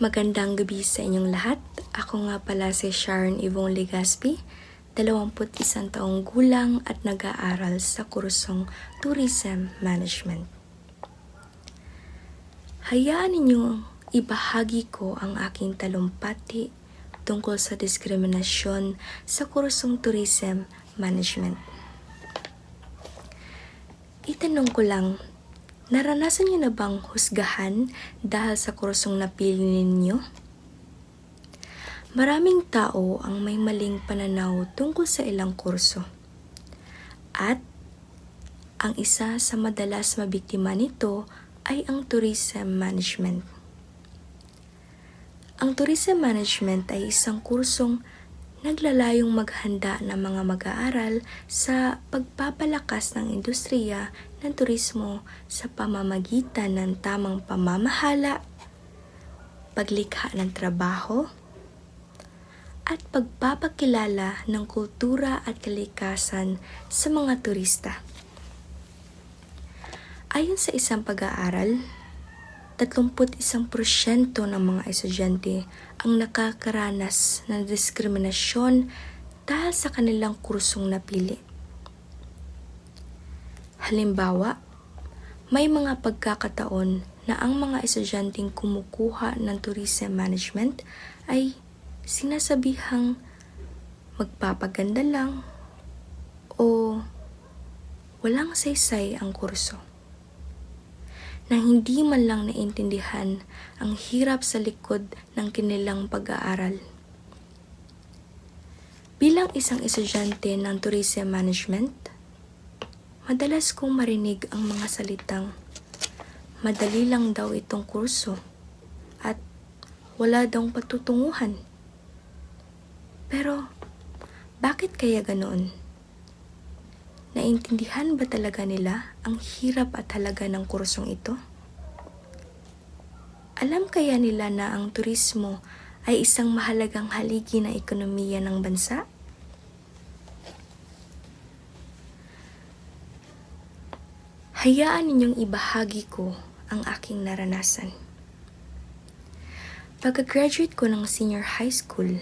Magandang gabi sa inyong lahat. Ako nga pala si Sharon Yvonne Legaspi, 21 taong gulang at nag-aaral sa kursong Tourism Management. Hayaan ninyong ibahagi ko ang aking talumpati tungkol sa diskriminasyon sa kursong Tourism Management. Itanong ko lang, naranasan niyo na bang husgahan dahil sa kursong napili ninyo? Maraming tao ang may maling pananaw tungkol sa ilang kurso. At ang isa sa madalas mabiktima nito ay ang tourism management. Ang tourism management ay isang kursong naglalayong maghanda ng mga mag-aaral sa pagpapalakas ng industriya ng turismo sa pamamagitan ng tamang pamamahala, paglikha ng trabaho, at pagpapakilala ng kultura at kalikasan sa mga turista. Ayon sa isang pag-aaral, 31% ng mga estudyante ang nakakaranas ng diskriminasyon dahil sa kanilang kursong napili. Halimbawa, may mga pagkakataon na ang mga estudyanteng kumukuha ng tourism management ay sinasabihang magpapaganda lang o walang saysay ang kurso na hindi man lang naintindihan ang hirap sa likod ng kanilang pag-aaral. Bilang isang estudyante ng tourism management, madalas kong marinig ang mga salitang madali lang daw itong kurso at wala daw patutunguhan. Pero, bakit kaya ganoon? Naintindihan ba talaga nila ang hirap at halaga ng kursong ito? Alam kaya nila na ang turismo ay isang mahalagang haligi ng ekonomiya ng bansa? Hayaan ninyong ibahagi ko ang aking naranasan. Pagka-graduate ko ng senior high school,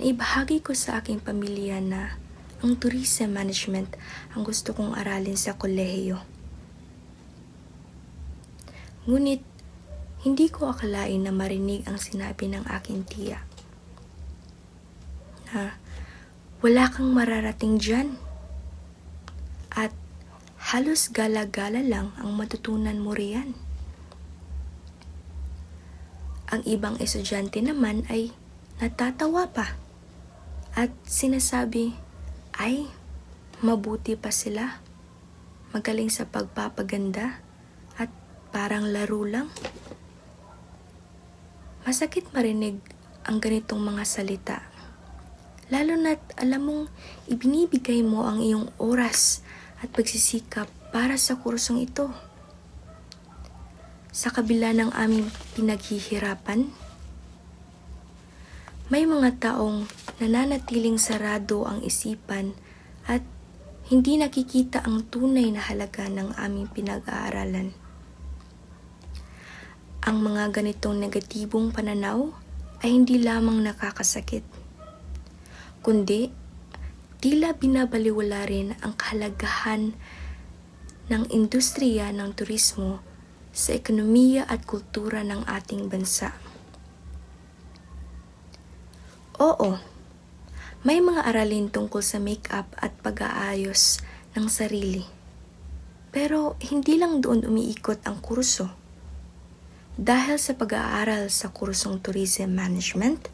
naibahagi ko sa aking pamilya na ang tourism management ang gusto kong aralin sa kolehiyo. Ngunit, hindi ko akalain na marinig ang sinabi ng aking tiya. Na, wala kang mararating dyan. At halos gala-gala lang ang matutunan mo riyan. Ang ibang estudyante naman ay natatawa pa at sinasabi, ay, mabuti pa sila. Magaling sa pagpapaganda at parang laro lang. Masakit marinig ang ganitong mga salita. Lalo na't alam mong ibinibigay mo ang iyong oras at pagsisikap para sa kursong ito. Sa kabila ng aming pinaghihirapan, may mga taong nananatiling sarado ang isipan at hindi nakikita ang tunay na halaga ng aming pinag-aaralan. Ang mga ganitong negatibong pananaw ay hindi lamang nakakasakit, kundi tila binabaliwala rin ang kahalagahan ng industriya ng turismo sa ekonomiya at kultura ng ating bansa. Oo, may mga aralin tungkol sa make-up at pag-aayos ng sarili. Pero hindi lang doon umiikot ang kurso. Dahil sa pag-aaral sa kursong Tourism Management,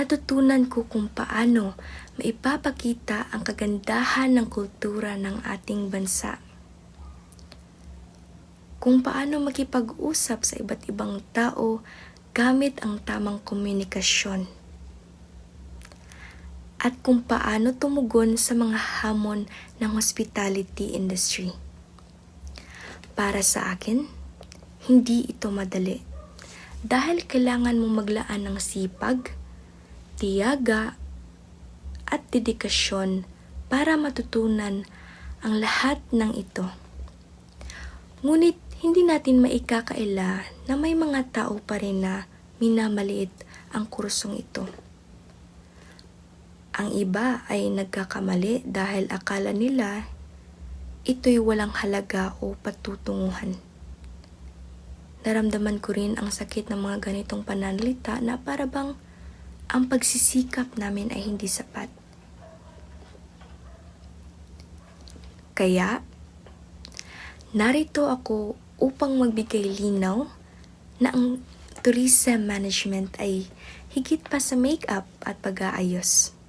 natutunan ko kung paano maipapakita ang kagandahan ng kultura ng ating bansa. Kung paano makipag-usap sa iba't ibang tao gamit ang tamang komunikasyon. At kung paano tumugon sa mga hamon ng hospitality industry. Para sa akin, hindi ito madali. Dahil kailangan mong maglaan ng sipag, tiyaga, at dedikasyon para matutunan ang lahat ng ito. Ngunit hindi natin maikakaila na may mga tao pa rin na minamaliit ang kursong ito. Ang iba ay nagkakamali dahil akala nila ito'y walang halaga o patutunguhan. Naramdaman ko rin ang sakit ng mga ganitong pananalita na para bang ang pagsisikap namin ay hindi sapat. Kaya, narito ako upang magbigay linaw na ang tourism management ay higit pa sa make-up at pag-aayos.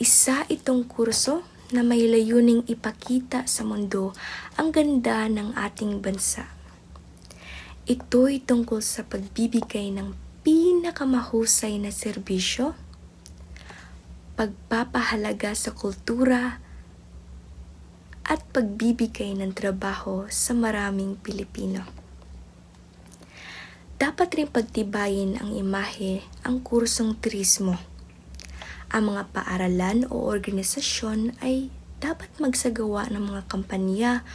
Isa itong kurso na may layuning ipakita sa mundo ang ganda ng ating bansa. Ito'y tungkol sa pagbibigay ng pinakamahusay na serbisyo, pagpapahalaga sa kultura, at pagbibigay ng trabaho sa maraming Pilipino. Dapat rin pagtibayin ang imahe ang kursong turismo. Ang mga paaralan o organisasyon ay dapat magsagawa ng mga kampanya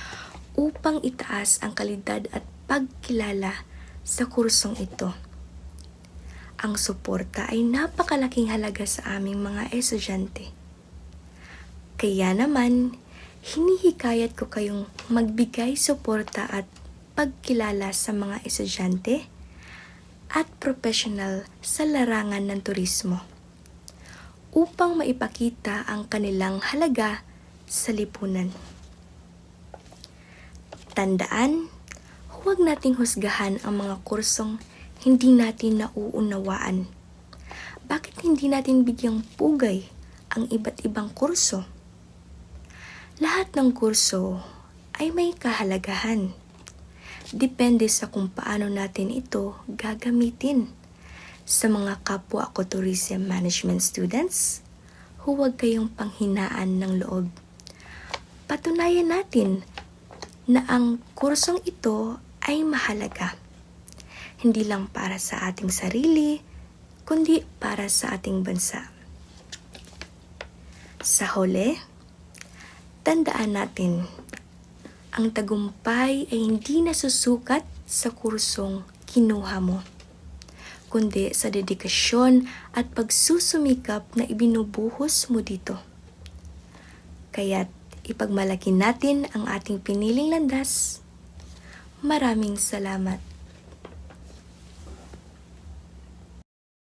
upang itaas ang kalidad at pagkilala sa kursong ito. Ang suporta ay napakalaking halaga sa aming mga estudyante. Kaya naman, hinihikayat ko kayong magbigay suporta at pagkilala sa mga estudyante at profesional sa larangan ng turismo upang maipakita ang kanilang halaga sa lipunan. Tandaan, huwag nating husgahan ang mga kursong hindi natin nauunawaan. Bakit hindi natin bigyang pugay ang iba't ibang kurso? Lahat ng kurso ay may kahalagahan. Depende sa kung paano natin ito gagamitin. Sa mga kapwa ko tourism management students, huwag kayong panghinaan ng loob. Patunayan natin na ang kursong ito ay mahalaga. Hindi lang para sa ating sarili, kundi para sa ating bansa. Sa huli, tandaan natin, ang tagumpay ay hindi nasusukat sa kursong kinuha mo, kundi sa dedikasyon at pagsusumikap na ibinubuhos mo dito. Kaya't ipagmalaki natin ang ating piniling landas. Maraming salamat.